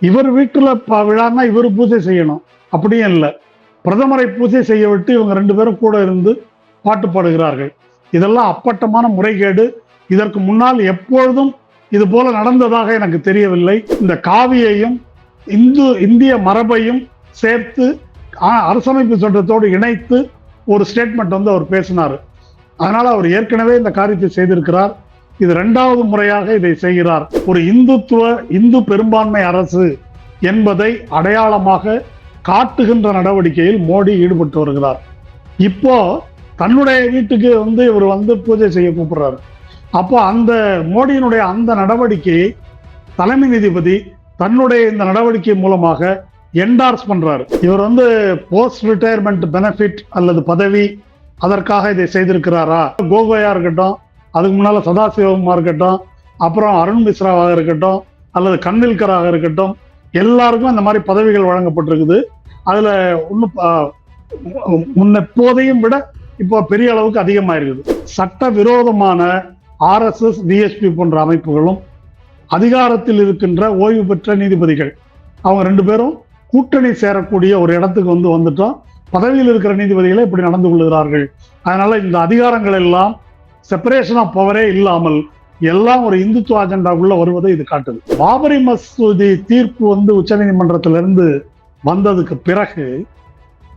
இவர் வீட்டில் ப- விழான்னா இவர் பூஜை செய்யணும். அப்படியும் இல்லை. பிரதமரை பூஜை செய்ய விட்டு இவங்க ரெண்டு பேரும் கூட இருந்து பாட்டு பாடுகிறார்கள். இதெல்லாம் அப்பட்டமான முறைகேடு. இதற்கு முன்னால் எப்பொழுதும் இது போல நடந்ததாக எனக்கு தெரியவில்லை. இந்த காவியையும் இந்து இந்திய மரபையும் சேர்த்து அரசமைப்பு சட்டத்தோடு இணைத்து ஒரு ஸ்டேட்மெண்ட் வந்து அவர் பேசினார். அதனால் அவர் ஏற்கனவே இந்த காரியத்தை செய்திருக்கிறார். இது இரண்டாவது முறையாக இதை செய்கிறார். ஒரு இந்துத்துவ இந்து பெரும்பான்மை அரசு என்பதை அடையாளமாக காட்டுகின்ற நடவடிக்கையில் மோடி ஈடுபட்டு வருகிறார். இப்போ தன்னுடைய வீட்டுக்கு வந்து இவர் வந்து பூஜை செய்ய கூப்பிடுறாரு. அப்போ அந்த மோடியினுடைய அந்த நடவடிக்கையை தலைமை நீதிபதி தன்னுடைய இந்த நடவடிக்கை மூலமாக என்டார்ஸ் பண்றாரு. இவர் வந்து போஸ்ட் ரிட்டையர்மெண்ட் பெனிஃபிட் அல்லது பதவி அதற்காக இதை செய்திருக்கிறாரா? கோகோயா இருக்கட்டும் அதுக்கு முன்னால் சதாசிவமாக இருக்கட்டும் அப்புறம் அருண் மிஸ்ராவாக இருக்கட்டும் அல்லது கன்வில்கராக இருக்கட்டும் எல்லாருக்கும் இந்த மாதிரி பதவிகள் வழங்கப்பட்டிருக்குது. அதில் இன்னும் முன்னெப்போதையும் விட இப்போ பெரிய அளவுக்கு அதிகமாக இருக்குது சட்ட விரோதமான ஆர்எஸ்எஸ் டிஎஸ்பி போன்ற அமைப்புகளும் அதிகாரத்தில் இருக்கின்ற ஓய்வு பெற்ற நீதிபதிகள் அவங்க ரெண்டு பேரும் கூட்டணி சேரக்கூடிய ஒரு இடத்துக்கு வந்து வந்துட்டோம். பதவியில் இருக்கிற நீதிபதிகளை இப்படி நடந்து கொள்கிறார்கள். அதனால இந்த அதிகாரங்கள் எல்லாம் செப்பரேஷன் ஆஃப் பவரே இல்லாமல் எல்லாம் ஒரு இந்துத்துவ அஜெண்டாவுக்குள்ள வருவதை இது காட்டுது. பாபரி மசூதி தீர்ப்பு வந்து உச்சநீதிமன்றத்திலிருந்து வந்ததுக்கு பிறகு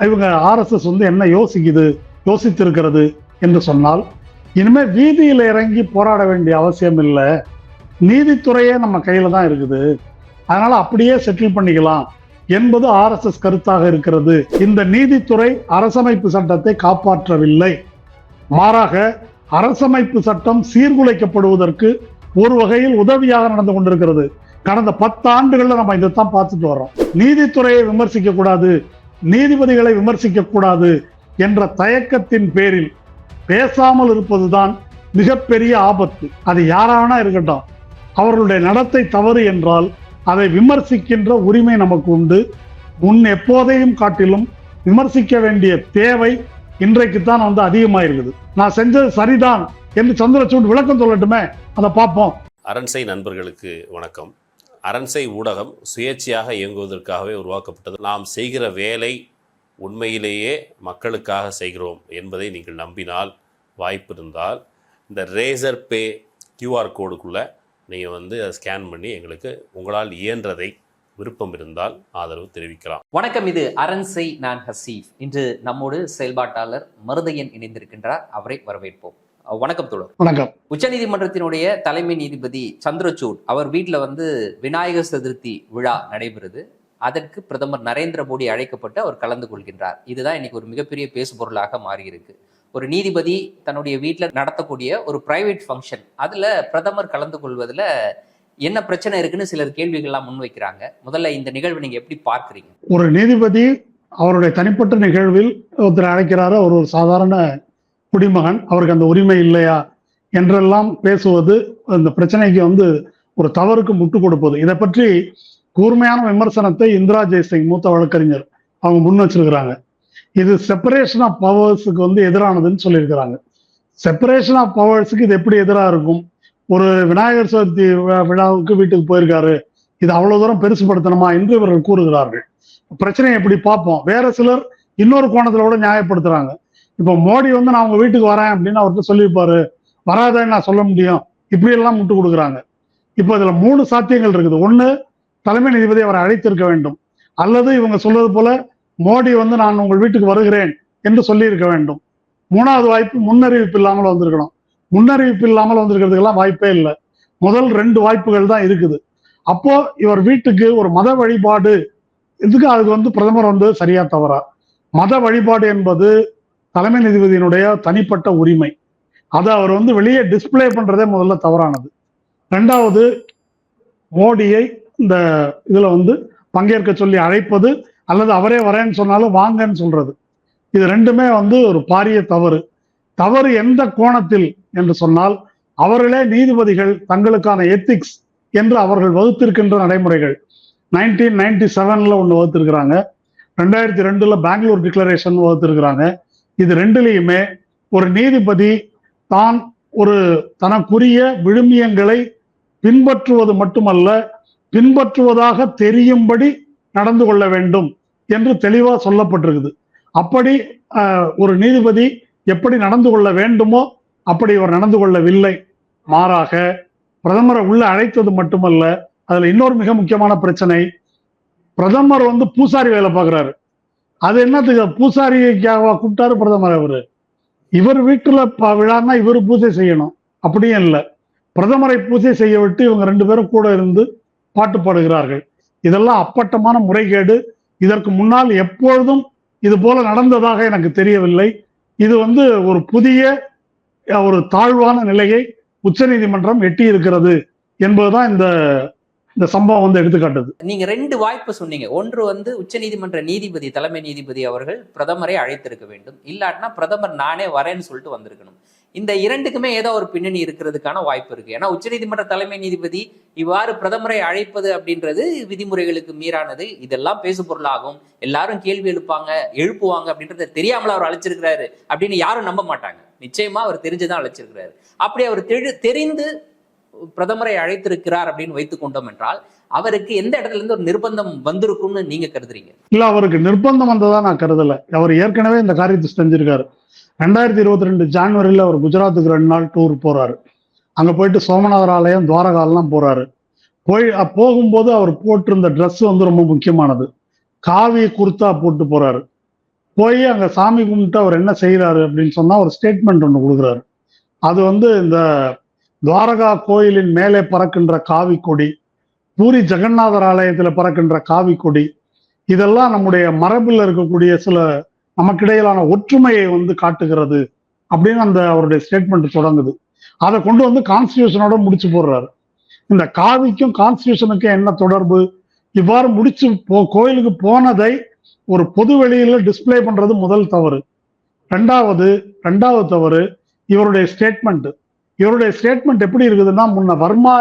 இவங்க ஆர்எஸ்எஸ் வந்து என்ன யோசிக்குது யோசித்திருக்கிறது என்று சொன்னால் இனிமேல் வீதியில் இறங்கி போராட வேண்டிய அவசியம் இல்லை. நீதித்துறையே நம்ம கையில தான் இருக்குது. அதனால அப்படியே செட்டில் பண்ணிக்கலாம் என்பது ஆர்எஸ்எஸ் கருத்தாக இருக்கிறது. இந்த நீதித்துறை அரசமைப்பு சட்டத்தை காப்பாற்றவில்லை. மாறாக அரசமைப்பு சட்டம் சீர்குலைக்கப்படுவதற்கு ஒரு வகையில் உதவியாக நடந்து கொண்டிருக்கிறது. கடந்த பத்து ஆண்டுகள்ல நம்ம இதைத்தான் பார்த்துட்டு வர்றோம். நீதித்துறையை விமர்சிக்க கூடாது நீதிபதிகளை விமர்சிக்க கூடாது என்ற தயக்கத்தின் பேரில் பேசாமல் இருப்பதுதான் மிகப்பெரிய ஆபத்து. அது யாரானா இருக்கட்டும் அவர்களுடைய நடத்தை தவறு என்றால் அதை விமர்சிக்கின்ற உரிமை நமக்கு உண்டு. முன் எப்போதையும் காட்டிலும் விமர்சிக்க வேண்டிய தேவை இன்றைக்கு தான் வந்து அதிகமாயிருக்குது. நான் செஞ்சது சரிதான் என்று சந்திரசூட் விளக்கம் சொல்லட்டுமே? அதை பார்ப்போம். அரண்சை நண்பர்களுக்கு வணக்கம். அரண்சை ஊடகம் சுயேட்சையாக இயங்குவதற்காகவே உருவாக்கப்பட்டது. நாம் செய்கிற வேலை உண்மையிலேயே மக்களுக்காக செய்கிறோம் என்பதை நீங்கள் நம்பினால் வாய்ப்பு இருந்தால் இந்த ரேசர் பே கியூஆர் கோடுக்குள்ளே நீங்கள் வந்து அதை ஸ்கேன் பண்ணி எங்களுக்கு உங்களால் இயன்றதை விருப்பம் இருந்தால் ஆதரவு தெரிவிக்கலாம். வணக்கம் இது அரண்சை நான் ஹசீஃப். இன்று நம்மோடு செயல்பாட்டாளர் மருதையன் இணைந்திருக்கின்றார். அவரை வரவேற்போம். வணக்கம் தோழர். வணக்கம். உச்சநீதிமன்றத்தினுடைய தலைமை நீதிபதி சந்திரசூட் அவர் வீட்டில் வந்து விநாயகர் சதுர்த்தி விழா நடைபெறுது. அதற்கு பிரதமர் நரேந்திர மோடி அழைக்கப்பட்டு அவர் கலந்து கொள்கின்றார். இதுதான் இன்னைக்கு ஒரு மிகப்பெரிய பேசுபொருளாக மாறியிருக்கு. ஒரு நீதிபதி தன்னுடைய வீட்டில் நடத்தக்கூடிய ஒரு பிரைவேட் ஃபங்க்ஷன் அதுல பிரதமர் கலந்து கொள்வதில் என்ன பிரச்சனை இருக்குன்னு சிலர் கேள்விகள்லாம் முன்வைக்கிறாங்க. முதல்ல இந்த நிகழ்வை நீங்க எப்படி பார்க்கறீங்க? ஒரு நீதிபதி அவருடைய தனிப்பட்ட நிகழ்வில் ஒருத்தர் அழைக்கிறாரு. அவர் ஒரு சாதாரண குடிமகன். அவருக்கு அந்த உரிமை இல்லையா என்றெல்லாம் பேசுவது அந்த பிரச்சனைக்கு வந்து ஒரு தவறுக்கு முட்டு கொடுப்பது. இதை பற்றி கூர்மையான விமர்சனத்தை இந்திரா ஜெய்சிங் மூத்த வழக்கறிஞர் அவங்க முன் வச்சிருக்கிறாங்க. இது செப்பரேஷன் ஆஃப் பவர்ஸுக்கு வந்து எதிரானதுன்னு சொல்லியிருக்கிறாங்க. செப்பரேஷன் ஆஃப் பவர்ஸுக்கு இது எப்படி எதிராக இருக்கும்? ஒரு விநாயகர் சதுர்த்தி விழாவுக்கு வீட்டுக்கு போயிருக்காரு. இது அவ்வளவு தூரம் பெருசுபடுத்தணுமா என்று இவர்கள் கூறுகிறார்கள். பிரச்சனையை எப்படி பார்ப்போம். வேற சிலர் இன்னொரு கோணத்துல கூட நியாயப்படுத்துறாங்க. இப்போ மோடி வந்து நான் உங்க வீட்டுக்கு வரேன் அப்படின்னு அவர்கிட்ட சொல்லியிருப்பாரு. வராதேன்னு நான் சொல்ல முடியும். இப்படி எல்லாம் முட்டு கொடுக்குறாங்க. இப்போ இதுல மூணு சாத்தியங்கள் இருக்குது. ஒண்ணு தலைமை நீதிபதி அவரை அழைத்திருக்க வேண்டும். அல்லது இவங்க சொல்வது போல மோடி வந்து நான் உங்கள் வீட்டுக்கு வருகிறேன் என்று சொல்லியிருக்க வேண்டும். மூணாவது வாய்ப்பு முன்னறிவிப்பு இல்லாமல் வந்திருக்கணும். முன்னறிவிப்பு இல்லாமல் வந்திருக்கிறதுக்கெல்லாம் வாய்ப்பே இல்லை. முதல் ரெண்டு வாய்ப்புகள் தான் இருக்குது. அப்போ இவர் வீட்டுக்கு ஒரு மத வழிபாடு இதுக்கு அதுக்கு வந்து பிரதமர் வந்து சரியா தவறா. மத வழிபாடு என்பது தலைமை நீதிபதியினுடைய தனிப்பட்ட உரிமை. அதை அவர் வந்து வெளியே டிஸ்ப்ளே பண்றதே முதல்ல தவறானது. ரெண்டாவது மோடியை இந்த இதுல வந்து பங்கேற்க சொல்லி அழைப்பது அல்லது அவரே வரேன்னு சொன்னாலும் வாங்கன்னு சொல்றது. இது ரெண்டுமே வந்து ஒரு பாரிய தவறு. தவறு எந்த கோணத்தில் என்று சொன்னால் அவர்களே நீதிபதிகள் தங்களுக்கான எத்திக்ஸ் என்று அவர்கள் வகுத்திருக்கின்ற நடைமுறைகள். நைன்டீன் நைன்டி செவன்ல ஒன்று வகுத்திருக்கிறாங்க. ரெண்டாயிரத்தி ரெண்டுல பெங்களூர் டிக்ளரேஷன் வகுத்திருக்கிறாங்க. இது ரெண்டுலேயுமே ஒரு நீதிபதி தான் ஒரு தனக்குரிய விழுமியங்களை பின்பற்றுவது மட்டுமல்ல பின்பற்றுவதாக தெரியும்படி நடந்து கொள்ள வேண்டும் என்று தெளிவாக சொல்லப்பட்டிருக்குது. அப்படி ஒரு நீதிபதி எப்படி நடந்து கொள்ள வேண்டுமோ அப்படி இவர் நடந்து கொள்ளவில்லை. மாறாக பிரதமரை உள்ள அழைத்தது மட்டுமல்ல அதுல இன்னொரு மிக முக்கியமான பிரச்சனை பிரதமர் வந்து பூசாரி வேலை பார்க்குறாரு. அது என்னத்துக்கு? பூசாரிக்காக கூப்பிட்டாரு பிரதமர் அவரு. இவர் வீட்டுல விழான்னா இவர் பூஜை செய்யணும். அப்படியும் இல்லை. பிரதமரை பூஜை செய்ய விட்டு இவங்க ரெண்டு பேரும் கூட இருந்து பாட்டு பாடுகிறார்கள். இதெல்லாம் அப்பட்டமான முறைகேடு. இதற்கு முன்னால் எப்பொழுதும் இது போல நடந்ததாக எனக்கு தெரியவில்லை. இது வந்து ஒரு புதிய ஒரு தாழ்வான நிலையை உச்சநீதிமன்றம் எட்டி இருக்கிறது என்பதுதான் இந்த இந்த சம்பவம் வந்து எடுத்துக்காட்டுது. நீங்க ரெண்டு வாய்ப்பு சொன்னீங்க. ஒன்று வந்து உச்சநீதிமன்ற நீதிபதி தலைமை நீதிபதி அவர்கள் பிரதமரை அழைத்திருக்க வேண்டும். இல்லாட்டினா பிரதமர் நானே வரேன்னு சொல்லிட்டு வந்திருக்கணும். இந்த இரண்டுக்குமே ஏதோ ஒரு பின்னணி இருக்கிறதுக்கான வாய்ப்பு இருக்கு. ஏன்னா உச்சநீதிமன்ற தலைமை நீதிபதி இவ்வாறு பிரதமரை அழைப்பது அப்படின்றது விதிமுறைகளுக்கு மீறானது. இதெல்லாம் பேசு பொருளாகும். எல்லாரும் கேள்வி எழுப்பாங்க எழுப்புவாங்க அப்படின்றத தெரியாமல அவர் அழைச்சிருக்கிறாரு அப்படின்னு யாரும் நம்ப மாட்டாங்க. நிச்சயமா அவர் தெரிஞ்சுதான் அழைச்சிருக்கிறாரு. அப்படி அவர் தெரி- தெரிந்து பிரதமரை அழைத்திருக்கிறார் அப்படின்னு வைத்துக் கொண்டோம் என்றால் அவருக்கு எந்த இடத்துல இருந்து ஒரு நிர்பந்தம் வந்திருக்கும்னு நீங்க கருதுறீங்க? இல்ல அவருக்கு நிர்பந்தம் வந்ததா நான் கருதல. அவர் ஏற்கனவே இந்த காரியத்தை செஞ்சிருக்காரு. ரெண்டாயிரத்தி இருபத்தி ரெண்டு ஜான்வரியில் அவர் குஜராத்துக்கு ரெண்டு நாள் டூர் போறாரு. அங்கே போயிட்டு சோமநாதர் ஆலயம் துவாரகாலெலாம் போறாரு. போய் போகும்போது அவர் போட்டிருந்த ட்ரெஸ் வந்து ரொம்ப முக்கியமானது. காவி குர்த்தா போட்டு போறாரு. போய் அங்கே சாமி கும்பிட்டு அவர் என்ன செய்கிறாரு அப்படின்னு சொன்னால் ஒரு ஸ்டேட்மெண்ட் ஒன்று கொடுக்குறாரு. அது வந்து இந்த துவாரகா கோயிலின் மேலே பறக்கின்ற காவி கொடி பூரி ஜெகநாதர் ஆலயத்தில் பறக்கின்ற காவி கொடி இதெல்லாம் நம்முடைய மரபில் இருக்கக்கூடிய சில நமக்கிடையிலான ஒற்றுமையை வந்து காட்டுகிறது அப்படின்னு அந்த அவருடைய ஸ்டேட்மெண்ட் தொடங்குது. அதை கொண்டு வந்து கான்ஸ்டியூஷனோட முடிச்சு போடுறாரு. இந்த காவிக்கும் கான்ஸ்டியூஷனுக்கும் என்ன தொடர்பு? இவ்வாறு முடிச்சு போ கோயிலுக்கு போனதை ஒரு பொது வெளியில டிஸ்ப்ளே பண்றது முதல் தவறு. ரெண்டாவது ரெண்டாவது தவறு இவருடைய ஸ்டேட்மெண்ட் இவருடைய ஸ்டேட்மெண்ட் எப்படி இருக்குதுன்னா முன்ன வர்மா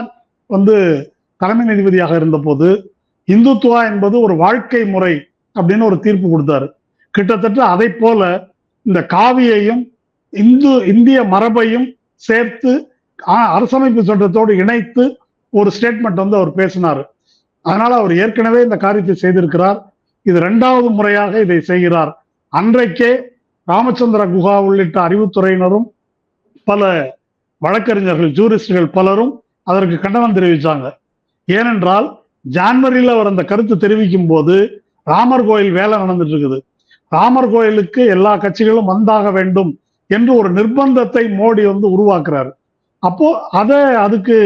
வந்து தலைமை நீதிபதியாக இருந்தபோது இந்துத்துவா என்பது ஒரு வாழ்க்கை முறை அப்படின்னு ஒரு தீர்ப்பு கொடுத்தாரு. கிட்டத்தட்ட அதை போல இந்த காவியையும் இந்து இந்திய மரபையும் சேர்த்து அரசமைப்பு சட்டத்தோடு இணைத்து ஒரு ஸ்டேட்மெண்ட் வந்து அவர் பேசினார். அதனால அவர் ஏற்கனவே இந்த காரியத்தை செய்திருக்கிறார். இது இரண்டாவது முறையாக இதை செய்கிறார். அன்றைக்கே ராமச்சந்திர குஹா உள்ளிட்ட அறிவுத்துறையினரும் பல வழக்கறிஞர்கள் ஜூரிஸ்டுகள் பலரும் அதற்கு கண்டனம் தெரிவித்தாங்க ஏனென்றால் ஜான்வரியில் அவர் அந்த கருத்து தெரிவிக்கும் போது ராமர் கோயில் வேலை நடந்துட்டு இருக்குது. ராமர் கோயிலுக்கு எல்லா கட்சிகளும் வந்தாக வேண்டும் என்று ஒரு நிர்பந்தத்தை மோடி வந்து உருவாக்குறாரு. அப்போ அதை அதுக்கு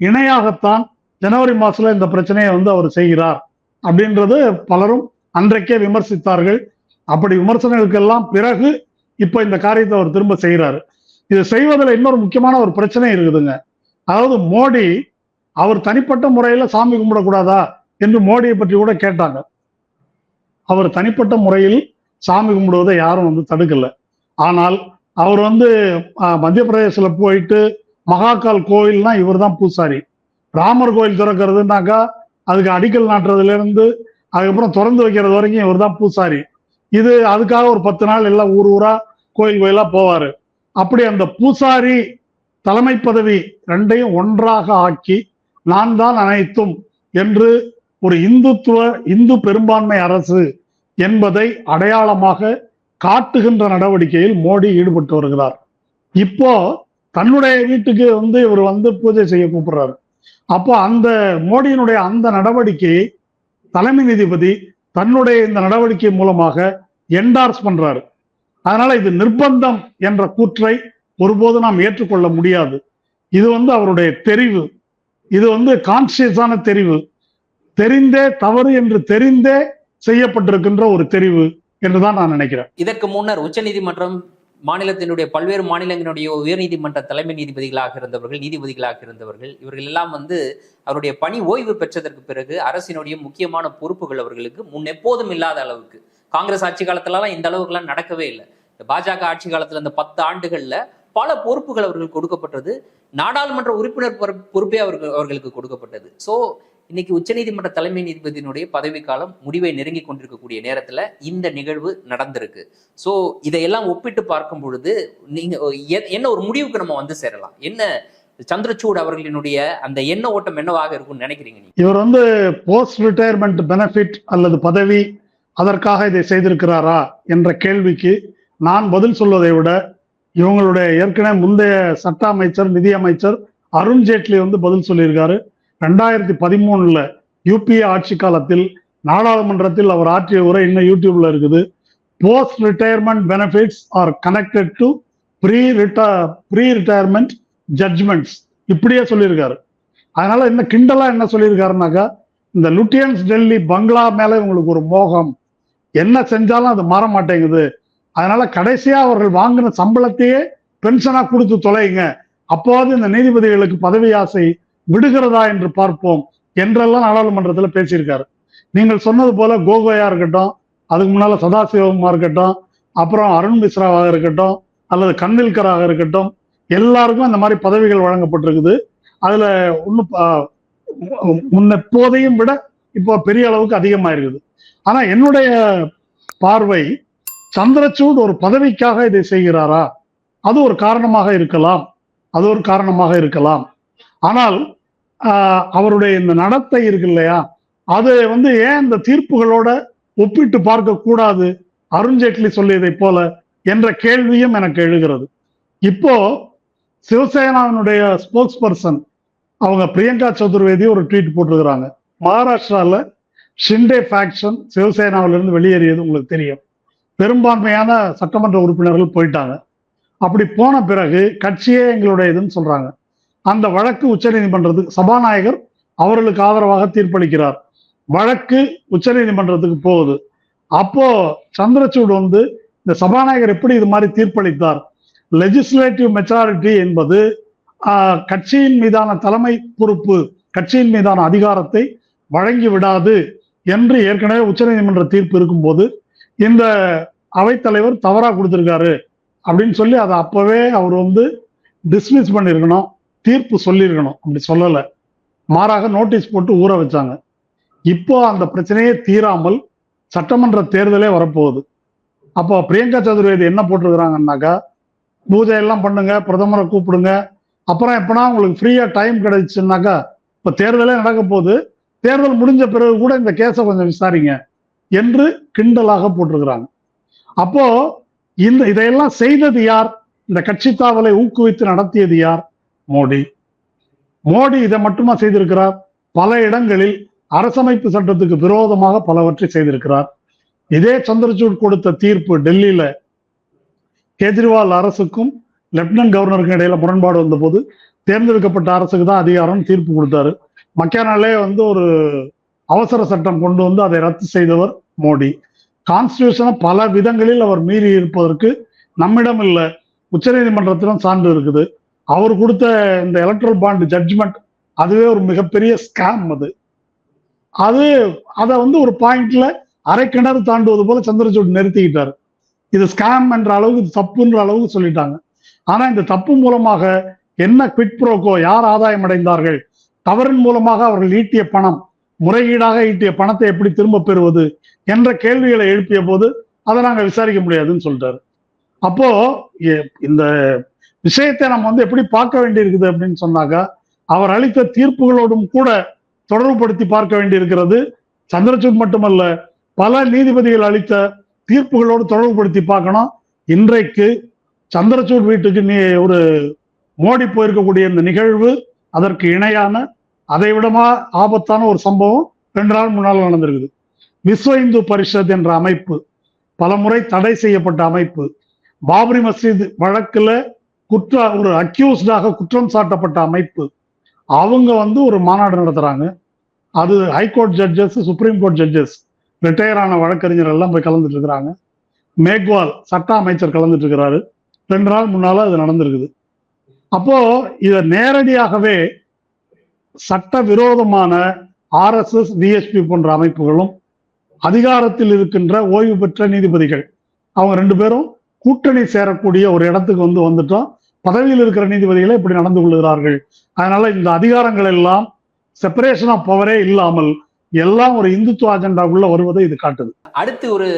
இணையாகத்தான் ஜனவரி மாசத்துல இந்த பிரச்சனையை வந்து அவர் செய்கிறார் அப்படின்றது பலரும் அன்றைக்கே விமர்சித்தார்கள். அப்படி விமர்சனங்களுக்கெல்லாம் பிறகு இப்ப இந்த காரியத்தை அவர் திரும்ப செய்கிறாரு. இது செய்வதில் இன்னொரு முக்கியமான ஒரு பிரச்சனை இருக்குதுங்க. அதாவது மோடி அவர் தனிப்பட்ட முறையில சாமி கும்பிடக்கூடாதா என்று மோடியை பற்றி கூட கேட்டாங்க. அவர் தனிப்பட்ட முறையில் சாமி கும்பிடுவதை யாரும் வந்து தடுக்கல. ஆனால் அவர் வந்து மத்திய பிரதேசத்துல போயிட்டு மகாகால் கோயில்னா இவர் தான் பூசாரி. ராமர் கோயில் திறக்கிறதுனாக்கா அதுக்கு அடிக்கல் நாட்டுறதுல இருந்து அதுக்கப்புறம் திறந்து வைக்கிறது வரைக்கும் இவர் தான் பூசாரி. இது அதுக்காக ஒரு பத்து நாள் எல்லாம் ஊர் ஊரா கோயில் கோயிலா போவாரு. அப்படி அந்த பூசாரி தலைமை பதவி ரெண்டையும் ஒன்றாக ஆக்கி நான் தான் அனைத்தும் என்று ஒரு இந்துத்துவ இந்து பெரும்பான்மை அரசு என்பதை அடையாளமாக காட்டுகின்ற நடவடிக்கையில் மோடி ஈடுபட்டு வருகிறார். இப்போ தன்னுடைய வீட்டுக்கு வந்து இவர் வந்து பூஜை செய்ய கூப்பிடுறாரு. அப்போ அந்த மோடியினுடைய அந்த நடவடிக்கையை தலைமை நீதிபதி தன்னுடைய இந்த நடவடிக்கை மூலமாக என்டார்ஸ் பண்றாரு. அதனால இது நிர்பந்தம் என்ற கூற்றை ஒருபோது நாம் ஏற்றுக்கொள்ள முடியாது. இது வந்து அவருடைய தெரிவு. இது வந்து கான்சியஸான தெரிவு. தெரிந்தே தவறு என்று தெரிந்தே செய்யப்பட்டிருக்கின்ற ஒரு தெரிவு என்றுதான் நான் நினைக்கிறேன். இதற்கு முன்னர் உச்சநீதிமன்றம் மாநிலத்தினுடைய பல்வேறு மாநிலங்களுடைய உயர்நீதிமன்ற தலைமை நீதிபதிகளாக இருந்தவர்கள் நீதிபதிகளாக இருந்தவர்கள் இவர்கள் எல்லாம் வந்து அவருடைய பணி ஓய்வு பெற்றதற்கு பிறகு அரசினுடைய முக்கியமான பொறுப்புகள் அவர்களுக்கு முன் எப்போதும் இல்லாத அளவுக்கு. காங்கிரஸ் ஆட்சி காலத்திலலாம் இந்த அளவுக்குலாம் நடக்கவே இல்லை. இந்த பாஜக ஆட்சி காலத்துல இந்த பத்து ஆண்டுகள்ல பல பொறுப்புகள் அவர்களுக்கு கொடுக்கப்பட்டது. நாடாளுமன்ற உறுப்பினர் பொறுப்- பொறுப்பே அவர்கள் அவர்களுக்கு கொடுக்கப்பட்டது. சோ இன்னைக்கு உச்சநீதிமன்ற தலைமை நீதிபதியினுடைய பதவிக்காலம் முடிவை நெருங்கி கொண்டிருக்கக்கூடிய நேரத்துல இந்த நிகழ்வு நடந்திருக்கு. ஸோ இதையெல்லாம் ஒப்பிட்டு பார்க்கும் பொழுது நீங்க எ- என்ன ஒரு முடிவுக்கு நம்ம வந்து சேரலாம்? என்ன சந்திரசூட் அவர்களினுடைய அந்த எண்ண ஓட்டம் என்னவாக இருக்கும்னு நினைக்கிறீங்க நீங்க? இவர் வந்து போஸ்ட் ரிட்டையர்மெண்ட் பெனிஃபிட் அல்லது பதவி அதற்காக இதை செய்திருக்கிறாரா என்ற கேள்விக்கு நான் பதில் சொல்வதை விட இவங்களுடைய ஏற்கனவே முந்தைய சட்ட அமைச்சர் நிதி அமைச்சர் அருண் ஜேட்லி வந்து பதில் சொல்லியிருக்காரு. ரெண்டாயிரத்தி பதிமூணுல யூபிஏ ஆட்சி காலத்தில் நாடாளுமன்றத்தில் அவர் ஆற்றிய உரை இன்னும் யூடியூப்ல இருக்குது. Post retirement benefits are connected to pre retire pre retirement judgements இப்படியே சொல்லியிருக்காரு. அதனால இந்த கிண்டலா என்ன சொல்லியிருக்காருனாக்கா இந்த லுட்டியன்ஸ் டெல்லி பங்களா மேல இவங்களுக்கு ஒரு மோகம். என்ன செஞ்சாலும் அது மாற மாட்டேங்குது. அதனால கடைசியா அவர்கள் வாங்கின சம்பளத்தையே பென்ஷனா கொடுத்து தொலைங்க. அப்போது இந்த நீதிபதிகளுக்கு பதவி ஆசை விடுகிறதா என்று பார்ப்போம் என்றெல்லாம் நாடாளுமன்றத்தில் பேசியிருக்காரு. நீங்கள் சொன்னது போல கோகோயா இருக்கட்டும் அதுக்கு முன்னால சதாசிவமா இருக்கட்டும் அப்புறம் அருண் மிஸ்ராவாக இருக்கட்டும் அல்லது கண்வில்கராக இருக்கட்டும் எல்லாருக்கும் அந்த மாதிரி பதவிகள் வழங்கப்பட்டிருக்குது. அதுல ஒன்னும் முன்னெப்போதையும் விட இப்போ பெரிய அளவுக்கு அதிகமாயிருக்குது. ஆனா என்னுடைய பார்வை சந்திரசூட் ஒரு பதவிக்காக இதை செய்கிறாரா? அது ஒரு காரணமாக இருக்கலாம். அது ஒரு காரணமாக இருக்கலாம். ஆனால் அவருடைய இந்த நடத்தை இருக்கு இல்லையா? அது வந்து ஏன் இந்த தீர்ப்புகளோட ஒப்பிட்டு பார்க்க கூடாது? அருண்ஜேட்லி சொல்லியதை போல என்ற கேள்வியும் எனக்கு எழுகிறது. இப்போ சிவசேனாவினுடைய ஸ்போக்ஸ் பர்சன் அவங்க பிரியங்கா சதுர்வேதி ஒரு ட்வீட் போட்டிருக்கிறாங்க. மகாராஷ்டிரால ஷிண்டே ஃபேக்ஷன் சிவசேனாவிலிருந்து வெளியேறியது உங்களுக்கு தெரியும். பெரும்பான்மையான சட்டமன்ற உறுப்பினர்கள் போயிட்டாங்க. அப்படி போன பிறகு கட்சியே எங்களுடைய இதுன்னு சொல்றாங்க. அந்த வழக்கு உச்சநீதிமன்றத்துக்கு சபாநாயகர் அவர்களுக்கு ஆதரவாக தீர்ப்பளிக்கிறார். வழக்கு உச்சநீதிமன்றத்துக்கு போகுது. அப்போ சந்திரசூட் வந்து இந்த சபாநாயகர் எப்படி இது மாதிரி தீர்ப்பளித்தார்? லெஜிஸ்லேட்டிவ் மெச்சாரிட்டி என்பது கட்சியின் மீதான தலைமை பொறுப்பு கட்சியின் மீதான அதிகாரத்தை வழங்கி விடாது என்று ஏற்கனவே உச்சநீதிமன்ற தீர்ப்பு இருக்கும்போது இந்த அவைத்தலைவர் தவறா கொடுத்திருக்காரு அப்படின்னு சொல்லி அதை அப்பவே அவர் வந்து டிஸ்மிஸ் பண்ணியிருக்கணும். தீர்ப்பு சொல்லியிருக்கணும். அப்படி சொல்லலை. மாறாக நோட்டீஸ் போட்டு ஊற வச்சாங்க. இப்போ அந்த பிரச்சனையே தீராமல் சட்டமன்ற தேர்தலே வரப்போகுது. அப்போ பிரியங்கா சதுர்வேதி என்ன போட்டிருக்கிறாங்கன்னாக்கா பூஜை எல்லாம் பண்ணுங்க பிரதமரை கூப்பிடுங்க. அப்புறம் எப்பனா உங்களுக்கு ஃப்ரீயா டைம் கிடைச்சுனாக்கா இப்போ தேர்தலே நடக்க போகுது. தேர்தல் முடிஞ்ச பிறகு கூட இந்த கேஸை கொஞ்சம் விசாரிங்க என்று கிண்டலாக போட்டிருக்கிறாங்க. அப்போ இந்த இதையெல்லாம் செய்தது யார்? இந்த கட்சி தாவலை ஊக்குவித்து நடத்தியது யார்? மோடி. மோடி இதை மட்டுமா செய்திருக்கிறார்? பல இடங்களில் அரசமைப்பு சட்டத்துக்கு விரோதமாக பலவற்றை செய்திருக்கிறார். இதே சந்திரசூட் கொடுத்த தீர்ப்பு டெல்லியில கெஜ்ரிவால் அரசுக்கும் லெப்டினன்ட் கவர்னருக்கும் இடையில முரண்பாடு வந்தபோது தேர்ந்தெடுக்கப்பட்ட அரசுக்கு தான் அதிகாரம் தீர்ப்பு கொடுத்தாரு. மக்கானாலே வந்து ஒரு அவசர சட்டம் கொண்டு வந்து அதை ரத்து செய்தவர் மோடி. கான்ஸ்டியூஷனை பல விதங்களில் அவர் மீறி இருப்பதற்கு நம்மிடம் இல்லை உச்சநீதிமன்றத்திலும் சான்று இருக்குது. அவர் கொடுத்த இந்த எலக்ட்ரல் பாண்ட் ஜட்ஜ்மெண்ட் அதுவே ஒரு மிகப்பெரிய ஸ்கேம் அது. அது அதை வந்து ஒரு பாயிண்ட்ல அரை கிணறு தாண்டுவது போல சந்திரசூட் நிறுத்திக்கிட்டார். இது ஸ்கேம் என்ற அளவுக்கு இது தப்புன்ற அளவுக்கு சொல்லிட்டாங்க. ஆனா இந்த தப்பு மூலமாக என்ன குவிட் ப்ரோக்கோ யார் ஆதாயம் அடைந்தார்கள்? தவறின் மூலமாக அவர்கள் ஈட்டிய பணம் முறையீடாக ஈட்டிய பணத்தை எப்படி திரும்ப பெறுவது என்ற கேள்விகளை எழுப்பிய போது அதை நாங்கள் விசாரிக்க முடியாதுன்னு சொல்லிட்டாரு. அப்போ இந்த விஷயத்தை நம்ம வந்து எப்படி பார்க்க வேண்டியிருக்குது அப்படின்னு சொன்னாக்கா அவர் அளித்த தீர்ப்புகளோடும் கூட தொடர்புபடுத்தி பார்க்க வேண்டியிருக்கிறது சந்திரசூட் மட்டுமல்ல பல நீதிபதிகள் அளித்த தீர்ப்புகளோடு தொடர்புபடுத்தி பார்க்கணும். இன்றைக்கு சந்திரசூட் வீட்டுக்கு நீ ஒரு மோடி போயிருக்கக்கூடிய இந்த நிகழ்வு அதற்கு இணையான அதை விடமா ஆபத்தான ஒரு சம்பவம் ரெண்டு நாள் முன்னால் நடந்திருக்குது. விஸ்வ இந்து பரிஷத் என்ற அமைப்பு பலமுறை தடை செய்யப்பட்ட அமைப்பு பாபரி மஸ்ஜித் வழக்குல குற்ற ஒரு அக்யூஸ்டாக குற்றம் சாட்டப்பட்ட அமைப்பு அவங்க வந்து ஒரு மாநாடு நடத்துறாங்க. அது high court judges supreme court judges retire ஆன வழக்கறிஞர் எல்லாம் போய் கலந்துட்டு இருக்கிறாங்க. மேக்வால் சட்ட அமைச்சர் கலந்துட்டு இருக்கிறாரு. ரெண்டு நாள் முன்னால அது நடந்திருக்குது. அப்போ இதை நேரடியாகவே சட்ட விரோதமான ஆர்எஸ்எஸ் டிஎஸ்பி போன்ற அமைப்புகளும் அதிகாரத்தில் இருக்கின்ற ஓய்வு பெற்ற நீதிபதிகள் அவங்க ரெண்டு பேரும் கூட்டணி சேரக்கூடிய ஒரு இடத்துக்கு வந்து வந்துட்டோம். பதவியில் இருக்கிற நீதிபதிகளை இப்படி நடந்து கொள்கிறார்கள். அதனால இந்த அதிகாரங்கள் எல்லாம் செப்பரேஷன் ஆஃப் பவரே இல்லாமல் எல்லாம் ஒரு இந்துத்துவ அஜெண்டாக்குள்ள வருவதை இது காட்டுது. அடுத்து ஒரு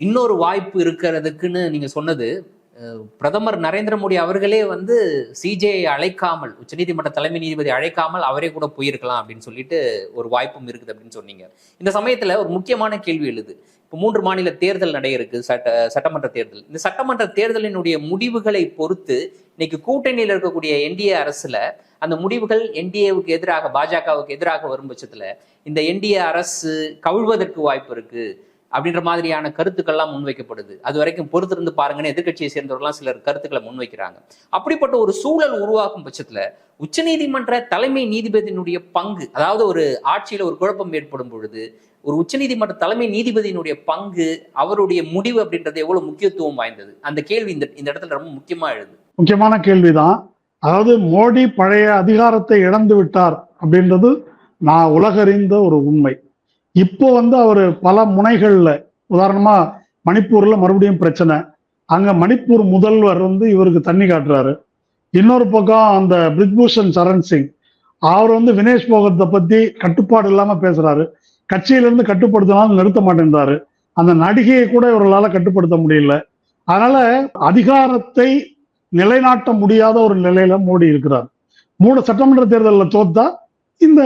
இன்னொரு வாய்ப்பு இருக்கிறதுக்குன்னு நீங்க சொன்னது அஹ், பிரதமர் நரேந்திர மோடி அவர்களே வந்து சிஜே அழைக்காமல் உச்சநீதிமன்ற தலைமை நீதிபதி அழைக்காமல் அவரே கூட போயிருக்கலாம் அப்படின்னு சொல்லிட்டு ஒரு வாய்ப்பும் இருக்குது அப்படின்னு சொன்னீங்க. இந்த சமயத்துல ஒரு முக்கியமான கேள்வி எழுது. இப்போ மூன்று மாநில தேர்தல் நடைய இருக்கு சட்ட சட்டமன்ற தேர்தல். இந்த சட்டமன்ற தேர்தலினுடைய முடிவுகளை பொறுத்து இன்னைக்கு கூட்டணியில் இருக்கக்கூடிய என்டிஏ அரசுல அந்த முடிவுகள் என்டிஏவுக்கு எதிராக பாஜகவுக்கு எதிராக வரும் பட்சத்துல இந்த என்டிஏ அரசு கவிழ்வதற்கு வாய்ப்பு இருக்கு அப்படின்ற மாதிரியான கருத்துக்கள்லாம் முன்வைக்கப்படுது. அது வரைக்கும் பொறுத்திருந்து பாருங்கன்னு எதிர்க்கட்சியை சேர்ந்தவர்கள்லாம் சிலர் கருத்துக்களை முன்வைக்கிறாங்க. அப்படிப்பட்ட ஒரு சூழல் உருவாக்கும் பட்சத்துல உச்சநீதிமன்ற தலைமை நீதிபதியினுடைய பங்கு அதாவது ஒரு ஆட்சியில ஒரு குழப்பம் ஏற்படும் பொழுது ஒரு உச்சநீதிமன்ற தலைமை நீதிபதியினுடைய பங்கு அவருடைய முடிவு அப்படின்றது எவ்வளவு முக்கியத்துவம் வாய்ந்தது? அந்த கேள்வி இந்த இந்த இடத்துல ரொம்ப முக்கியமா எழுது. முக்கியமான கேள்விதான். அதாவது மோடி பழைய அதிகாரத்தை இழந்து விட்டார் அப்படின்றது நான் உலகறிந்த ஒரு உண்மை. இப்போ வந்து அவர் பல முனைகள்ல உதாரணமா மணிப்பூர்ல மறுபடியும் பிரச்சனை. அங்க மணிப்பூர் முதல்வர் வந்து இவருக்கு தண்ணி காட்டுறாரு. இன்னொரு பக்கம் அந்த பிரிஜ்பூஷன் சரண் சிங் அவர் வந்து வினேஷ் போகத்தை பத்தி கட்டுப்பாடு இல்லாம பேசுறாரு. கட்சியிலிருந்து கட்டுப்படுத்தினாலும் நிறுத்த மாட்டேன்றாரு. அந்த நடிகையை கூட இவர்களால் கட்டுப்படுத்த முடியல. அதனால அதிகாரத்தை நிலைநாட்ட முடியாத ஒரு நிலையில மோடி இருக்கிறார். மூணு சட்டமன்ற தேர்தலில் தோத்தா இந்த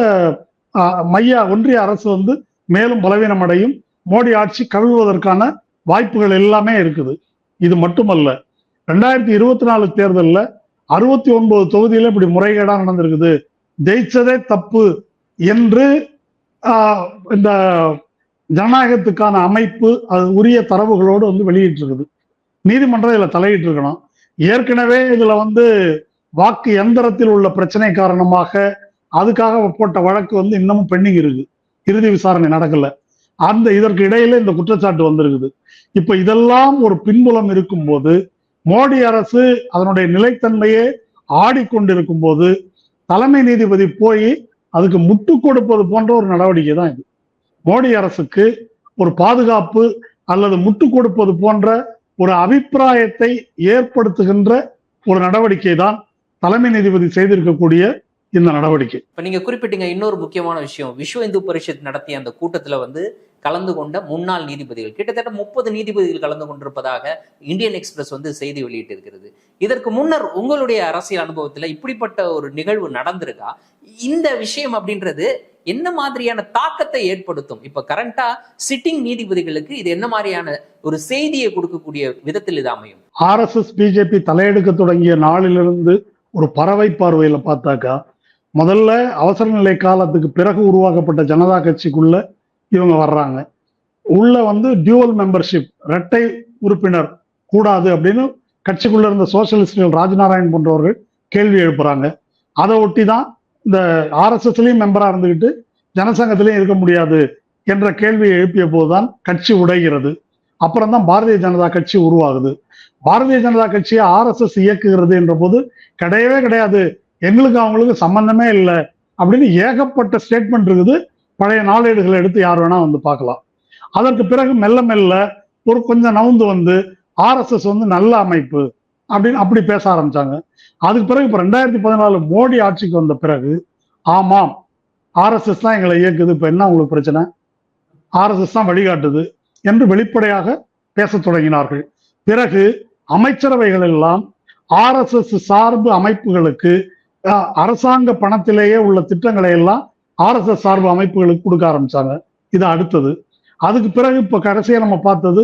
மைய ஒன்றிய அரசு வந்து மேலும் பலவீனம் அடையும். மோடி ஆட்சி கவிழ்வதற்கான வாய்ப்புகள் எல்லாமே இருக்குது. இது மட்டுமல்ல ரெண்டாயிரத்தி இருபத்தி நாலு தேர்தலில் அறுபத்தி ஒன்பது தொகுதியில இப்படி முறைகேடாக நடந்திருக்குது. ஜெயிச்சதே தப்பு என்று இந்த ஜனநாயகத்துக்கான அமைப்பு அது உரிய தரவுகளோடு வந்து வெளியிட்டு இருக்குது நீதிமன்றம் இதில் தலையிட்டு இருக்கணும் ஏற்கனவே இதுல வந்து வாக்கு எந்திரத்தில் உள்ள பிரச்சனை காரணமாக அதுக்காக போட்ட வழக்கு வந்து இன்னமும் பெண்டிங் இருக்கு இறுதி விசாரணை நடக்கல. அந்த இதற்கு இடையில இந்த குற்றச்சாட்டு வந்திருக்குது. இப்ப இதெல்லாம் ஒரு பின்புலம் இருக்கும்போது மோடி அரசு அதனுடைய நிலைத்தன்மையே ஆடிக்கொண்டிருக்கும் போது தலைமை நீதிபதி போய் அதுக்கு முட்டு கொடுப்பது போன்ற ஒரு நடவடிக்கை தான் இது. மோடி அரசுக்கு ஒரு பாதுகாப்பு அல்லது முட்டு கொடுப்பது போன்ற ஒரு அபிப்பிராயத்தை ஏற்படுத்துகின்ற ஒரு நடவடிக்கை தான் தலைமை நீதிபதி செய்திருக்கக்கூடிய இந்த நடவடிக்கை. இப்ப நீங்க குறிப்பிட்டீங்க இன்னொரு முக்கியமான விஷயம். விஸ்வ இந்து பரிஷத் நடத்திய அந்த கூட்டத்துல வந்து கலந்து கொண்ட முன்னாள் நீதிபதிகள். கிட்டத்தட்ட முப்பது நீதிபதிகள் கலந்து கொண்டிருப்பதாக இந்தியன் எக்ஸ்பிரஸ் வந்து செய்தி வெளியிட்டு இருக்கிறது இதற்கு முன்னர் உங்களுடைய அரசியல் அனுபவத்துல இப்படிப்பட்ட ஒரு நிகழ்வு நடந்திருக்கா? இந்த விஷயம் அப்படின்றது என்ன மாதிரியான தாக்கத்தை ஏற்படுத்தும்? இப்ப கரண்டா சிட்டிங் நீதிபதிகளுக்கு இது என்ன மாதிரியான ஒரு செய்தியை கொடுக்கக்கூடிய விதத்தில் இது அமையும்? ஆர்எஸ்எஸ் பிஜேபி தலையெடுக்க தொடங்கிய நாளிலிருந்து ஒரு பறவை பார்வையில பார்த்தாக்கா முதல்ல அவசர நிலை காலத்துக்கு பிறகு உருவாக்கப்பட்ட ஜனதா கட்சிக்குள்ள இவங்க வர்றாங்க. உள்ள வந்து டியூவல் மெம்பர்ஷிப் இரட்டை உறுப்பினர் கூடாது அப்படின்னு கட்சிக்குள்ள இருந்த சோசியலிஸ்டுகள் ராஜநாராயண் போன்றவர்கள் கேள்வி எழுப்புறாங்க. அதை ஒட்டி தான் இந்த ஆர்எஸ்எஸ்லயும் மெம்பரா இருந்துகிட்டு ஜனசங்கத்திலையும் இருக்க முடியாது என்ற கேள்வியை எழுப்பிய போதுதான் கட்சி உடைகிறது. அப்புறம் தான் பாரதிய ஜனதா கட்சி உருவாகுது. பாரதிய ஜனதா கட்சியை ஆர்எஸ்எஸ் இயக்குகிறது என்ற போது கிடையவே கிடையாது. எங்களுக்கு அவங்களுக்கு சம்பந்தமே இல்லை அப்படின்னு ஏகப்பட்ட ஸ்டேட்மெண்ட் இருக்குது. பழைய நாளேடுகளை எடுத்து யார் வேணா வந்து பார்க்கலாம். அதற்கு பிறகு மெல்ல மெல்ல ஒரு கொஞ்சம் நவுந்து வந்து ஆர்எஸ்எஸ் வந்து நல்ல அமைப்பு அப்படின்னு அப்படி பேச ஆரம்பிச்சாங்க. அதுக்கு பிறகு இப்போ ரெண்டாயிரத்தி பதினாலு மோடி ஆட்சிக்கு வந்த பிறகு ஆமாம் ஆர்எஸ்எஸ் தான் எங்களை இயக்குது இப்போ என்ன உங்களுக்கு பிரச்சனை? ஆர்எஸ்எஸ் தான் வழிகாட்டுது என்று வெளிப்படையாக பேசத் தொடங்கினார்கள். பிறகு அமைச்சரவைகள் எல்லாம் ஆர்எஸ்எஸ் சார்பு அமைப்புகளுக்கு அரசாங்க பணத்திலேயே உள்ள திட்டங்களை எல்லாம் ஆர்எஸ்எஸ் சார்பு அமைப்புகளுக்கு கொடுக்க ஆரம்பிச்சாங்க. இது அடுத்தது. அதுக்கு பிறகு இப்போ கடைசியாக நம்ம பார்த்தது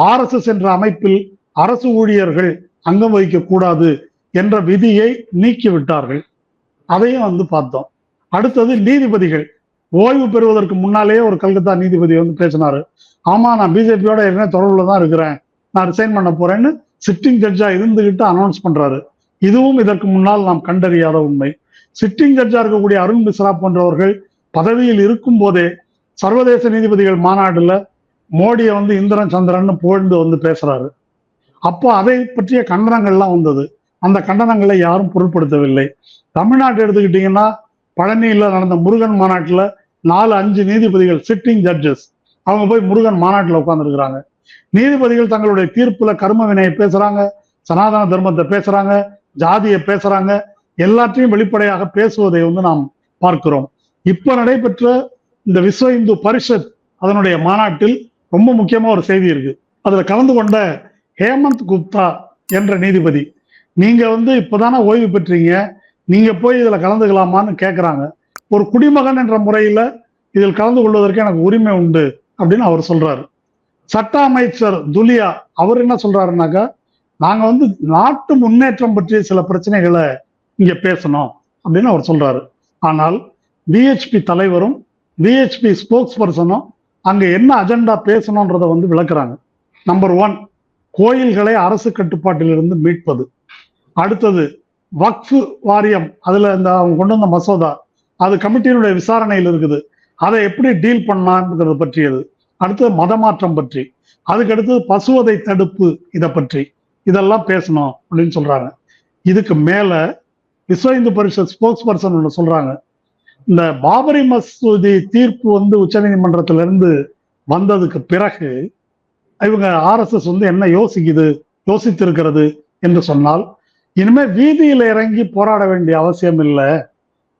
ஆர்எஸ்எஸ் என்ற அமைப்பில் அரசு ஊழியர்கள் அங்கம் வகிக்கக்கூடாது என்ற விதியை நீக்கிவிட்டார்கள். அதையும் வந்து பார்த்தோம். அடுத்தது நீதிபதிகள். ஓய்வு பெறுவதற்கு முன்னாலேயே ஒரு கல்கத்தா நீதிபதி வந்து பேசினாரு. ஆமா நான் பிஜேபியோட ஏற்கனவே தொடர்புல தான் இருக்கிறேன். நான் ரிசைன் பண்ண போறேன்னு சிட்டிங் ஜட்ஜா இருந்துகிட்டு அனௌன்ஸ் பண்றாரு. இதுவும் இதற்கு முன்னால் நாம் கண்டறியாத உண்மை. சிட்டிங் ஜட்ஜா இருக்கக்கூடிய அருண் மிஸ்ரா போன்றவர்கள் பதவியில் இருக்கும் போதே சர்வதேச நீதிபதிகள் மாநாடுல மோடியை வந்து இந்திரன் சந்திரன் புகழ்ந்து வந்து பேசுறாரு. அப்போ அதை பற்றிய கண்டனங்கள்லாம் வந்தது. அந்த கண்டனங்களை யாரும் பொருட்படுத்தவில்லை. தமிழ்நாட்டை எடுத்துக்கிட்டீங்கன்னா பழனியில் நடந்த முருகன் மாநாட்டில் நாலு அஞ்சு நீதிபதிகள் சிட்டிங் ஜட்ஜஸ் அவங்க போய் முருகன் மாநாட்டில் உட்காந்துருக்கிறாங்க நீதிபதிகள் தங்களுடைய தீர்ப்புல கர்ம வினையை பேசுறாங்க சனாதன தர்மத்தை பேசுறாங்க ஜாதியை பேசுறாங்க எல்லாத்தையும் வெளிப்படையாக பேசுவதை வந்து நாம் பார்க்கிறோம். இப்ப நடைபெற்ற இந்த விஸ்வ இந்து பரிஷத் அதனுடைய மாநாட்டில் ரொம்ப முக்கியமா ஒரு செய்தி இருக்கு. அதுல கலந்து கொண்ட ஹேமந்த் குப்தா என்ற நீதிபதி நீங்க வந்து இப்பதானே ஓய்வு பெற்றீங்க நீங்க போய் இதுல கலந்துக்கலாமான்னு கேட்குறாங்க ஒரு குடிமகன் என்ற முறையில இதில் கலந்து கொள்வதற்கு எனக்கு உரிமை உண்டு அப்படின்னு அவர் சொல்றாரு. சட்ட அமைச்சர் துலியா அவர் என்ன சொல்றாருனாக்கா நாங்க வந்து நாட்டு முன்னேற்றம் பற்றிய சில பிரச்சனைகளை இங்க பேசணும் அப்படின்னு அவர் சொல்றாரு. ஆனால் பிஹெச்பி தலைவரும் பிஹெச்பி ஸ்போக்ஸ் பர்சனும் அங்க என்ன அஜெண்டா பேசணுன்றதை வந்து விளக்குறாங்க. நம்பர் ஒன் கோயில்களை அரசு கட்டுப்பாட்டிலிருந்து மீட்பது. அடுத்தது வக்ஃபு வாரியம் அதுல இந்த அவங்க கொண்டு வந்த மசோதா அது கமிட்டியினுடைய விசாரணையில் இருக்குது. அதை எப்படி டீல் பண்ணாங்கிறது பற்றியது. அடுத்தது மதமாற்றம் பற்றி. அதுக்கு அடுத்தது பசுவதை தடுப்பு இதை பற்றி. இதெல்லாம் பேசணும் அப்படின்னு சொல்றாங்க. இதுக்கு மேல விஸ்வ இந்து பரிஷத் ஸ்போக்ஸ் பர்சன் ஒன்று சொல்றாங்க. இந்த பாபரி மசூதி தீர்ப்பு வந்து உச்சநீதிமன்றத்துல இருந்து வந்ததுக்கு பிறகு இவங்க ஆர்எஸ்எஸ் வந்து என்ன யோசிக்குது யோசித்திருக்கிறது என்று சொன்னால் இனிமே வீதியில் இறங்கி போராட வேண்டிய அவசியம் இல்லை.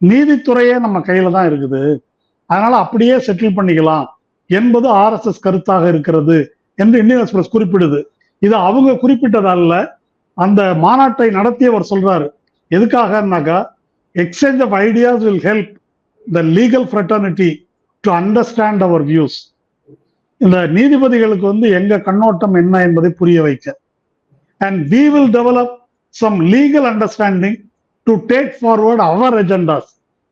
நீதித்துறையே நம்ம கையில தான் இருக்குது. அதனால அப்படியே செட்டில் பண்ணிக்கலாம் என்பது ஆர்எஸ்எஸ் கருத்தாக இருக்கிறது என்று இந்தியன் எக்ஸ்பிரஸ் குறிப்பிடுது. இது அவங்க குறிப்பிட்டதல்ல. அந்த மாநாட்டை நடத்தியவர் சொல்றாரு. எதுக்காகனாக்கா exchange of ideas will help the legal fraternity to understand our views இந்த நீதிபதிகளுக்கு வந்து எங்க கண்ணோட்டம் என்ன என்பதை புரிய வைக்க. And we will develop some legal understanding to take forward our agendas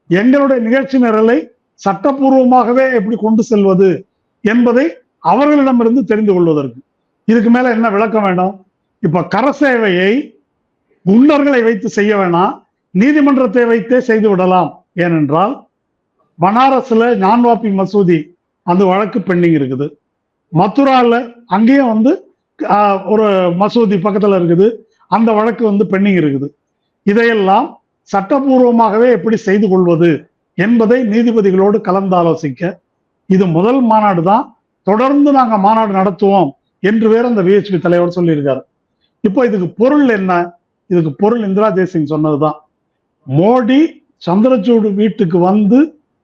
எங்களுடைய நிகழ்ச்சி நிரலை சட்டப்பூர்வமாகவே எப்படி கொண்டு செல்வது என்பதை அவர்களிடமிருந்து தெரிந்து கொள்வதற்கு. இதுக்கு மேல என்ன விளக்கம் வேணும்? இப்ப கரசேவையை குண்டர்களை வைத்து செய்ய வேணாம் நீதிமன்றத்தை வைத்தே செய்து விடலாம். ஏனென்றால் பனாரஸில் ஞான்வாப்பி மசூதி அந்த வழக்கு பெண்டிங் இருக்குது. மதுராவில் அங்கேயும் வந்து ஒரு மசூதி பக்கத்தில் இருக்குது. அந்த வழக்கு வந்து பெண்டிங் இருக்குது. இதையெல்லாம் சட்டபூர்வமாகவே எப்படி செய்து கொள்வது என்பதை நீதிபதிகளோடு கலந்தாலோசிக்க இது முதல் மாநாடு தான். தொடர்ந்து நாங்கள் மாநாடு நடத்துவோம் என்று வேற அந்த விஹெச்பி தலைவர் சொல்லியிருக்காரு. இப்போ இதுக்கு பொருள் என்ன? இதுக்கு பொருள் இந்திரா ஜெய்சிங் சொன்னதுதான். மோடி சந்திரசூடு வீட்டுக்கு வந்து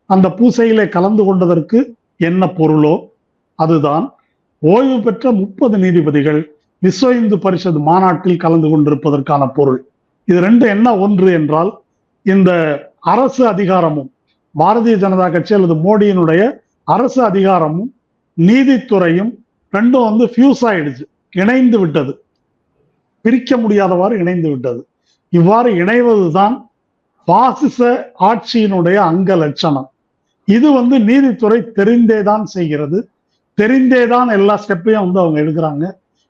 அந்த பூசையிலே கலந்து கொண்டதற்கு என்ன பொருளோ? அதுதான் ஓய்வு பெற்ற முப்பது நீதிபதிகள் விஸ்வ இந்து பரிஷத் மாநாட்டில் கலந்து கொண்டிருப்பதற்கான பொருள். இது ரெண்டு என்ன ஒன்று என்றால் இந்த அரசு அதிகாரமும் பாரதிய ஜனதா கட்சி அல்லது மோடியினுடைய அரசு அதிகாரமும் நீதித்துறையும் ரெண்டும் வந்து ஃபியூஸ் ஆயிடுச்சு இணைந்து விட்டது. பிரிக்க முடியாதவாறு இணைந்து விட்டது. இவ்வாறு இணைவதுதான் பாசிச ஆட்சியினுடைய அங்க லட்சணம். இது வந்து நீதித்துறை தெரிந்தே தான் செய்கிறது. தெரிந்தேதான் எல்லா ஸ்டெப்பையும் வந்து அவங்க எடுக்கிறாங்க.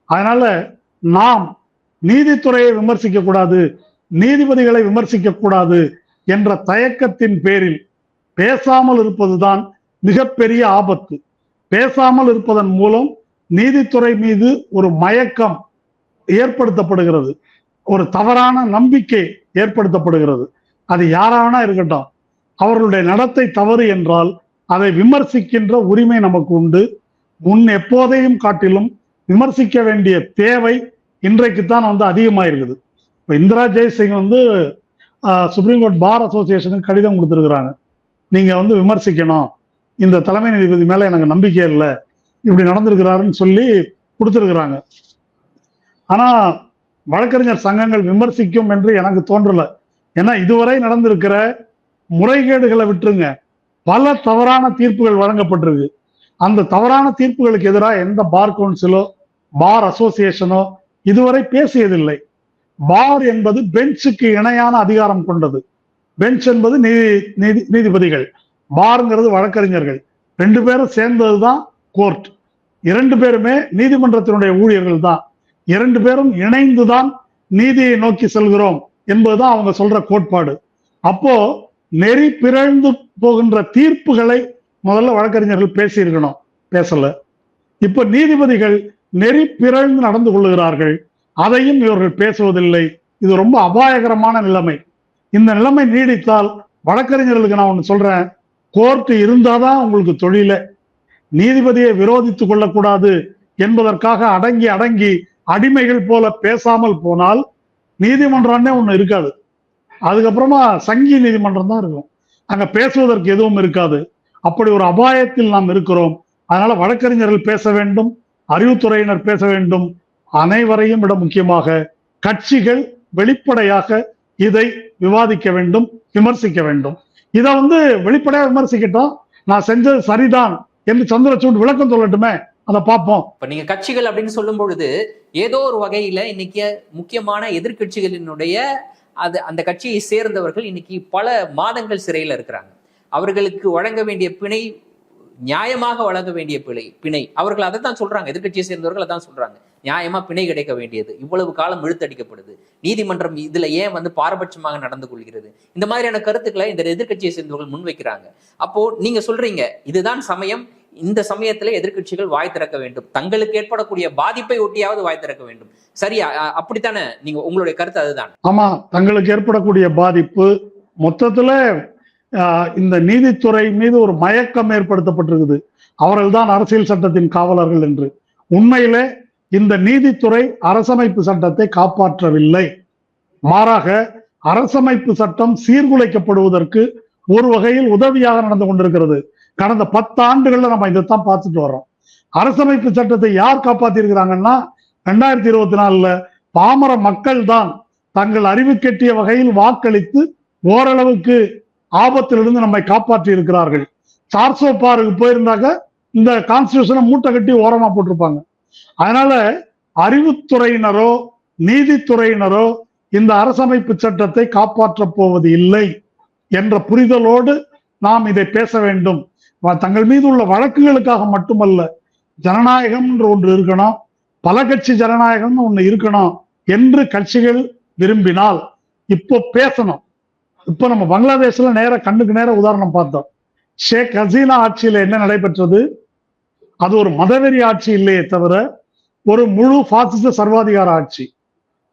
அதனால நாம் நீதித்துறையை விமர்சிக்க கூடாது நீதிபதிகளை விமர்சிக்க கூடாது என்ற தயக்கத்தின் பேரில் பேசாமல் இருப்பதுதான் மிகப்பெரிய ஆபத்து. பேசாமல் இருப்பதன் மூலம் நீதித்துறை மீது ஒரு மயக்கம் ஏற்படுத்தப்படுகிறது. ஒரு தவறான நம்பிக்கை ஏற்படுத்தப்படுகிறது. அது யாராவனா இருக்கட்டும். அவர்களுடைய நடத்தை தவறு என்றால் அதை விமர்சிக்கின்ற உரிமை நமக்கு உண்டு. முன் எப்போதையும் காட்டிலும் விமர்சிக்க வேண்டிய தேவை இன்றைக்கு தான் வந்து அதிகமாயிருக்குது. இப்போ இந்திரா ஜெய்சிங் வந்து சுப்ரீம் கோர்ட் பார் அசோசியேஷனுக்கு கடிதம் கொடுத்துருக்குறாங்க. நீங்கள் வந்து விமர்சிக்கணும். இந்த தலைமை நீதிபதி மேலே எனக்கு நம்பிக்கை இல்லை. இப்படி நடந்திருக்கிறாருன்னு சொல்லி கொடுத்துருக்குறாங்க. ஆனால் வழக்கறிஞர் சங்கங்கள் விமர்சிக்கும் என்று எனக்கு தோன்றலை. ஏன்னா இதுவரை நடந்திருக்கிற முறைகேடுகளை விட்டுருங்க. பல தவறான தீர்ப்புகள் வழங்கப்பட்டிருக்கு. அந்த தவறான தீர்ப்புகளுக்கு எதிராக எந்த பார் கவுன்சிலோ பார் அசோசியேஷனோ இதுவரை பேசியதில்லை. பார் என்பது பெஞ்சுக்கு இணையான அதிகாரம் கொண்டது. பெஞ்ச் என்பது நீதி நீதி நீதிபதிகள். பார்ங்கிறது வழக்கறிஞர்கள். ரெண்டு பேரும் சேர்ந்தது தான் கோர்ட். இரண்டு பேருமே நீதிமன்றத்தினுடைய ஊழியர்கள் தான் இரண்டு பேரும் இணைந்துதான் நீதியை நோக்கி செல்கிறோம் என்பதுதான் அவங்க சொல்ற கோட்பாடு. அப்போ நெறி பிறழ்ந்து போகின்ற தீர்ப்புகளை முதல்ல வழக்கறிஞர்கள் பேசியிருக்கணும் பேசல. இப்ப நீதிபதிகள் நெறி பிறழ்ந்து நடந்து கொள்ளுகிறார்கள் அதையும் இவர்கள் பேசுவதில்லை. இது ரொம்ப அபாயகரமான நிலைமை. இந்த நிலைமை நீடித்தால் வழக்கறிஞர்களுக்கு நான் ஒன்று சொல்றேன் கோர்ட் இருந்தாதான் உங்களுக்கு தொழில நீதிபதியை விரோதித்துக் கொள்ளக்கூடாது என்பதற்காக அடங்கி அடங்கி அடிமைகள் போல பேசாமல் போனால் நீதிமன்றம்னே ஒன்று இருக்காது. அதுக்கப்புறமா சங்கி நீதிமன்றம் தான் இருக்கும். அங்க பேசுவதற்கு எதுவும் இருக்காது. அப்படி ஒரு அபாயத்தில் நாம் இருக்கிறோம். அதனால வழக்கறிஞர்கள் பேச வேண்டும் அறிவுத்துறையினர் பேச வேண்டும். அனைவரையும் விட முக்கியமாக கட்சிகள் வெளிப்படையாக இதை விவாதிக்க வேண்டும் விமர்சிக்க வேண்டும். இதை வந்து வெளிப்படையாக விமர்சிக்கட்டும். நான் செஞ்சது சரிதான் என்று சந்திரசூட் விளக்கம் சொல்லட்டுமே? அதை பார்ப்போம். இப்ப நீங்க கட்சிகள் அப்படின்னு சொல்லும் பொழுது ஏதோ ஒரு வகையில இன்னைக்கு முக்கியமான எதிர்க்கட்சிகளினுடைய அது அந்த கட்சியை சேர்ந்தவர்கள் இன்னைக்கு பல மாதங்கள் சிறையில் இருக்கிறாங்க. அவர்களுக்கு வழங்க வேண்டிய பிணை நியாயமாக வழங்க வேண்டிய பிழை பிணை. அவர்கள் அதை தான் சொல்றாங்க. எதிர்க்கட்சியை சேர்ந்தவர்கள் அதான் சொல்றாங்க. நியாயமா பிணை கிடைக்க வேண்டியது. இவ்வளவு காலம் இழுத்தடிக்கப்படுது. நீதிமன்றம் இதுல ஏன் வந்து பாரபட்சமாக நடந்து கொள்கிறது? இந்த மாதிரியான கருத்துக்களை இந்த எதிர்க்கட்சியை சேர்ந்தவர்கள் முன்வைக்கிறாங்க. அப்போ நீங்க சொல்றீங்க இதுதான் சமயம் இந்த சமயத்துல எதிர்க்கட்சிகள் வாய் திறக்க வேண்டும். தங்களுக்கு ஏற்படக்கூடிய பாதிப்பை ஒட்டியாவது வாய் திறக்க வேண்டும். சரியா? அப்படித்தானே? நீங்க உங்களுடைய கருத்து அதுதான். ஆமா தங்களுக்கு ஏற்படக்கூடிய பாதிப்பு மொத்தத்துல ஆஹ், இந்த நீதித்துறை மீது ஒரு மயக்கம் ஏற்படுத்தப்பட்டிருக்குது. அவர்கள் தான் அரசியல் சட்டத்தின் காவலர்கள் என்று. உண்மையிலே இந்த நீதித்துறை அரசமைப்பு சட்டத்தை காப்பாற்றவில்லை. மாறாக அரசமைப்பு சட்டம் சீர்குலைக்கப்படுவதற்கு ஒரு வகையில் உதவியாக நடந்து கொண்டிருக்கிறது. கடந்த பத்து ஆண்டுகள்ல நம்ம இதைத்தான் பார்த்துட்டு வர்றோம். அரசமைப்பு சட்டத்தை யார் காப்பாத்திருக்கிறாங்கன்னா ரெண்டாயிரத்தி இருபத்தி நாலுல பாமர மக்கள் தான் தங்கள் அறிவு கெட்டிய வகையில் வாக்களித்து ஓரளவுக்கு ஆபத்திலிருந்து நம்மை காப்பாற்றி இருக்கிறார்கள் சார்சோ பாருக்கு போயிருந்தாக்க இந்த கான்ஸ்டியூஷனை மூட்டை கட்டி ஓரமா போட்டிருப்பாங்க. அதனால அறிவுத்துறையினரோ நீதித்துறையினரோ இந்த அரசமைப்பு சட்டத்தை காப்பாற்றப் போவது இல்லை என்ற புரிதலோடு நாம் இதை பேச வேண்டும். தங்கள் மீது உள்ள வழக்குகளுக்காக மட்டுமல்ல ஜனநாயகம் என்று ஒன்று இருக்கணும் பல கட்சி ஜனநாயகம்னு ஒன்று இருக்கணும் என்று கட்சிகள் விரும்பினால் இப்போ பேசணும். இப்போ நம்ம பங்களாதேஷ்ல நேர கண்ணுக்கு நேர உதாரணம் பார்த்தோம். ஷேக் ஹசீனா ஆட்சியில என்ன நடைபெற்றது? அது ஒரு மதவெறி ஆட்சி இல்லையே தவிர ஒரு முழு பாசிச சர்வாதிகார ஆட்சி.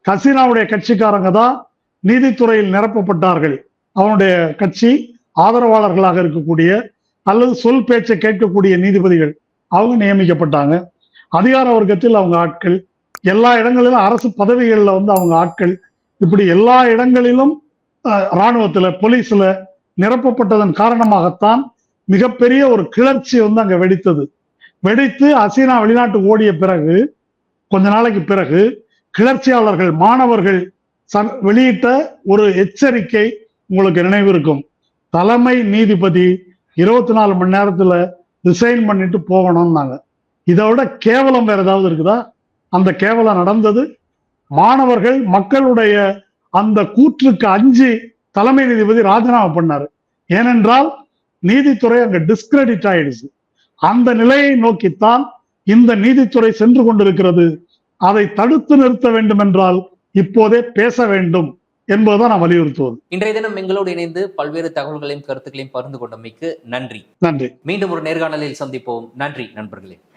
ஹசீனாவுடைய கட்சிக்காரங்க தான் நீதித்துறையில் நிரப்பப்பட்டார்கள். அவனுடைய கட்சி ஆதரவாளர்களாக இருக்கக்கூடிய அல்லது சொல் பேச்சை கேட்கக்கூடிய நீதிபதிகள் அவங்க நியமிக்கப்பட்டாங்க. அதிகார வர்க்கத்தில் அவங்க ஆட்கள் எல்லா இடங்களிலும் அரசு பதவிகளில் வந்து அவங்க ஆட்கள். இப்படி எல்லா இடங்களிலும் அஹ், போலீஸில் போலீஸ்ல நிரப்பப்பட்டதன் காரணமாகத்தான் மிகப்பெரிய ஒரு கிளர்ச்சி வந்து அங்க வெடித்தது. வெடித்து அசீனா வெளிநாட்டு ஓடிய பிறகு கொஞ்ச நாளைக்கு பிறகு கிளர்ச்சியாளர்கள் மாணவர்கள் ச- வெளியிட்ட ஒரு எச்சரிக்கை உங்களுக்கு நினைவு இருக்கும். தலைமை நீதிபதி இருபத்தி நாலு மணி நேரத்தில் ரிசைன் பண்ணிட்டு போகணும்னாங்க. இதை விட கேவலம் வேற ஏதாவது இருக்குதா? அந்த கேவலம் நடந்தது. மாணவர்கள் மக்களுடைய அந்த கூற்றுக்கு அஞ்சு தலைமை நீதிபதி ராஜினாமா பண்ணாரு. ஏனென்றால் நீதித்துறை அங்க டிஸ்கிரெடிட் ஆயிடுச்சு. அந்த நிலையை நோக்கித்தான் இந்த நீதித்துறை சென்று கொண்டிருக்கிறது. அதை தடுத்து நிறுத்த வேண்டும் என்றால் இப்போதே பேச வேண்டும். என்பதுதான் நான் வலியுறுத்துவது. இன்றைய தினம் எங்களோடு இணைந்து பல்வேறு தகவல்களையும் கருத்துக்களையும் பகிர்ந்து கொண்டமைக்கு நன்றி. நன்றி. மீண்டும் ஒரு நேர்காணலில் சந்திப்போம். நன்றி நண்பர்களே.